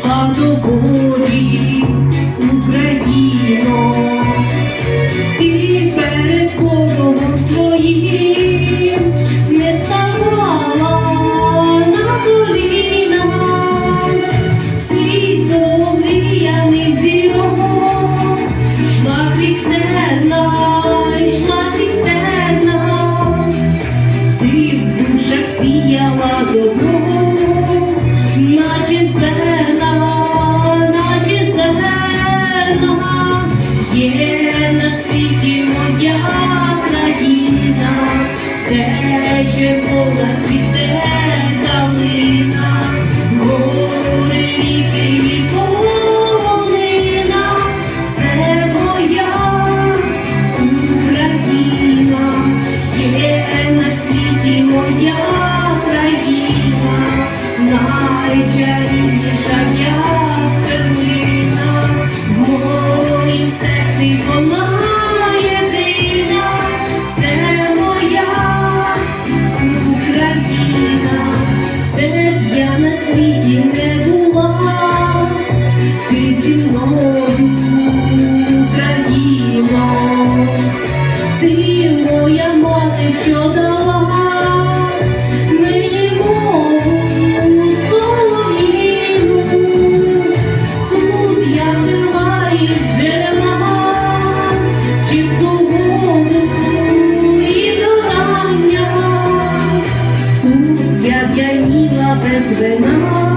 Славно горі Україно. на світі моя країна, де ще вода світе. Today, my.